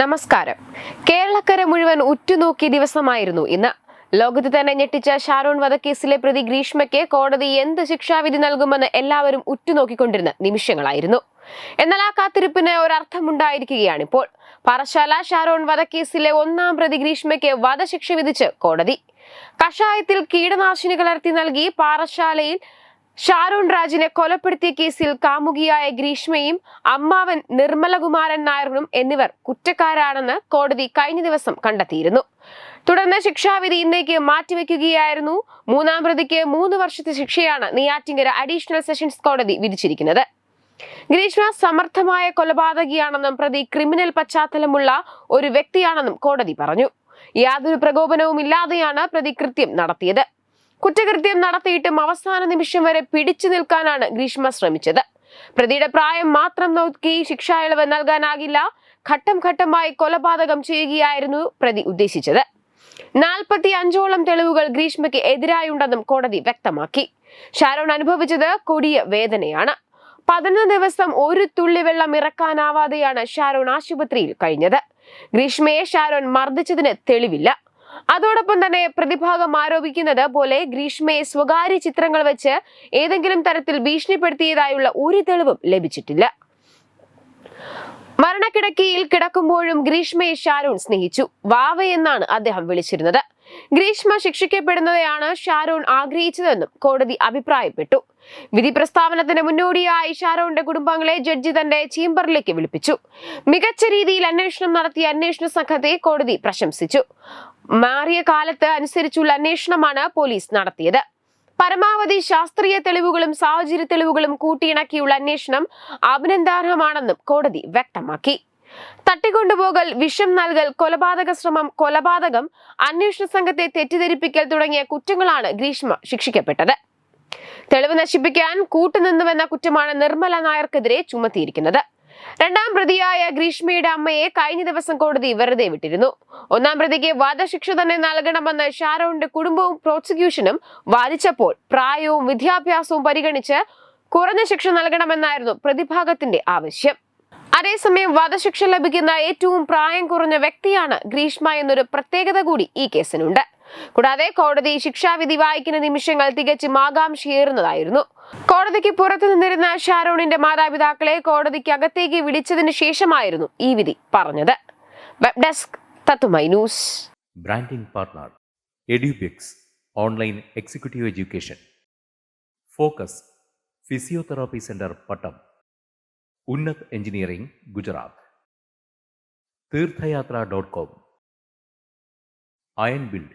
നമസ്കാരം കേരളക്കര മുഴുവൻ ഉറ്റുനോക്കിയ ദിവസമായിരുന്നു ഇന്ന് ലോകത്ത് തന്നെ ഞെട്ടിച്ച ഷാരോൺ വധക്കേസിലെ പ്രതി ഗ്രീഷ്മയ്ക്ക് കോടതി എന്ത് ശിക്ഷാവിധി നൽകുമെന്ന് എല്ലാവരും ഉറ്റുനോക്കിക്കൊണ്ടിരുന്ന നിമിഷങ്ങളായിരുന്നു എന്നാൽ ആ കാത്തിരിപ്പിന് ഒരർത്ഥമുണ്ടായിരിക്കുകയാണ് ഇപ്പോൾ പറശാല ഷാരോൺ വധക്കേസിലെ ഒന്നാം പ്രതി ഗ്രീഷ്മയ്ക്ക് വധശിക്ഷ വിധിച്ച് കോടതി കഷായത്തിൽ കീടനാശിനി കലർത്തി നൽകി പാറശാലയിൽ ഷാരൂൺ രാജിനെ കൊലപ്പെടുത്തിയ കേസിൽ കാമുകിയായ ഗ്രീഷ്മയും അമ്മാവൻ നിർമ്മലകുമാരൻ നായറിനും എന്നിവർ കുറ്റക്കാരാണെന്ന് കോടതി കഴിഞ്ഞ ദിവസം കണ്ടെത്തിയിരുന്നു തുടർന്ന് ശിക്ഷാവിധി ഇന്നേക്ക് മാറ്റിവെക്കുകയായിരുന്നു മൂന്നാം പ്രതിക്ക് മൂന്ന് വർഷത്തെ ശിക്ഷയാണ് നെയ്യാറ്റിങ്കര അഡീഷണൽ സെഷൻസ് കോടതി വിധിച്ചിരിക്കുന്നത് ഗ്രീഷ്മ സമർത്ഥമായ കൊലപാതകിയാണെന്നും പ്രതി ക്രിമിനൽ പശ്ചാത്തലമുള്ള ഒരു വ്യക്തിയാണെന്നും കോടതി പറഞ്ഞു യാതൊരു പ്രകോപനവും ഇല്ലാതെയാണ് പ്രതി കൃത്യം നടത്തിയത് കുറ്റകൃത്യം നടത്തിയിട്ടും അവസാന നിമിഷം വരെ പിടിച്ചു നിൽക്കാനാണ് ഗ്രീഷ്മ ശ്രമിച്ചത് പ്രതിയുടെ പ്രായം മാത്രം നോക്കി ശിക്ഷാ ഇളവ് നൽകാനാകില്ല ഘട്ടം ഘട്ടമായി കൊലപാതകം ചെയ്യുകയായിരുന്നു പ്രതി ഉദ്ദേശിച്ചത് നാൽപ്പത്തി അഞ്ചോളം തെളിവുകൾ ഗ്രീഷ്മയ്ക്ക് എതിരായുണ്ടെന്നും കോടതി വ്യക്തമാക്കി ഷാരോൺ അനുഭവിച്ചത് കൊടിയ വേദനയാണ് പതിനൊന്ന് ദിവസം ഒരു തുള്ളി വെള്ളം ഇറക്കാനാവാതെയാണ് ഷാരോൺ ആശുപത്രിയിൽ കഴിഞ്ഞത് ഗ്രീഷ്മയെ ഷാരോൺ മർദ്ദിച്ചതിന് തെളിവില്ല അതോടൊപ്പം തന്നെ പ്രതിഭാഗം ആരോപിക്കുന്നത് പോലെ ഗ്രീഷ്മയെ സ്വകാര്യ ചിത്രങ്ങൾ വെച്ച് ഏതെങ്കിലും തരത്തിൽ ഭീഷണിപ്പെടുത്തിയതായുള്ള ഒരു തെളിവും ലഭിച്ചിട്ടില്ല മരണക്കിടക്കിയിൽ കിടക്കുമ്പോഴും ഗ്രീഷ്മയെ ഷാരൂൺ സ്നേഹിച്ചു വാവ എന്നാണ് അദ്ദേഹം വിളിച്ചിരുന്നത് ഗ്രീഷ്മ ശിക്ഷിക്കപ്പെടുന്നതെയാണ് ഷാരൂൺ ആഗ്രഹിച്ചതെന്നും കോടതി അഭിപ്രായപ്പെട്ടു വിധി പ്രസ്താവനത്തിന് മുന്നോടിയായി ഷാരോന്റെ കുടുംബങ്ങളെ ജഡ്ജി തന്റെ ചേംബറിലേക്ക് വിളിപ്പിച്ചു മികച്ച രീതിയിൽ അന്വേഷണം നടത്തിയ അന്വേഷണ സംഘത്തെ കോടതി പ്രശംസിച്ചു മാറിയ കാലത്ത് അനുസരിച്ചുള്ള അന്വേഷണമാണ് പോലീസ് നടത്തിയത് പരമാവധി ശാസ്ത്രീയ തെളിവുകളും സാഹചര്യ തെളിവുകളും കൂട്ടിയിണക്കിയുള്ള അന്വേഷണം അഭിനന്ദാർഹമാണെന്നും കോടതി വ്യക്തമാക്കി തട്ടിക്കൊണ്ടുപോകൽ വിഷം നൽകൽ കൊലപാതക ശ്രമം കൊലപാതകം അന്വേഷണ സംഘത്തെ തെറ്റിദ്ധരിപ്പിക്കൽ തുടങ്ങിയ കുറ്റങ്ങളാണ് ഗ്രീഷ്മ ശിക്ഷിക്കപ്പെട്ടത് തെളിവ് നശിപ്പിക്കാൻ കൂട്ടുനിന്നുവെന്ന കുറ്റമാണ് നിർമ്മല നായർക്കെതിരെ ചുമത്തിയിരിക്കുന്നത് രണ്ടാം പ്രതിയായ ഗ്രീഷ്മയുടെ അമ്മയെ കഴിഞ്ഞ ദിവസം കോടതി വെറുതെ വിട്ടിരുന്നു ഒന്നാം പ്രതിക്ക് വധശിക്ഷ തന്നെ നൽകണമെന്ന് ഷാരോണിന്റെ കുടുംബവും പ്രോസിക്യൂഷനും വാദിച്ചപ്പോൾ പ്രായവും വിദ്യാഭ്യാസവും പരിഗണിച്ച് കുറഞ്ഞ ശിക്ഷ നൽകണമെന്നായിരുന്നു പ്രതിഭാഗത്തിന്റെ ആവശ്യം അതേസമയം വധശിക്ഷ ലഭിക്കുന്ന ഏറ്റവും പ്രായം കുറഞ്ഞ വ്യക്തിയാണ് ഗ്രീഷ്മ എന്നൊരു പ്രത്യേകത കൂടി ഈ കേസിനുണ്ട് കൂടാതെ കോടതി ശിക്ഷാവിധി വായിക്കുന്ന നിമിഷങ്ങൾ തികച്ചും ആകാംക്ഷയേറുന്നതായിരുന്നു കോടതിക്ക് പുറത്തു നിന്നിരുന്ന ഷാരോണിന്റെ മാതാപിതാക്കളെ കോടതിക്ക് അകത്തേക്ക് വിളിച്ചതിന് ശേഷമായിരുന്നു ഈ വിധി പറഞ്ഞത് വെബ് ഡെസ്ക് തത്തുമൈ news branding partner Edubix online executive education focus physiotherapy centre Pattom Unnath engineering Gujarat Theerthayathra dot com iron build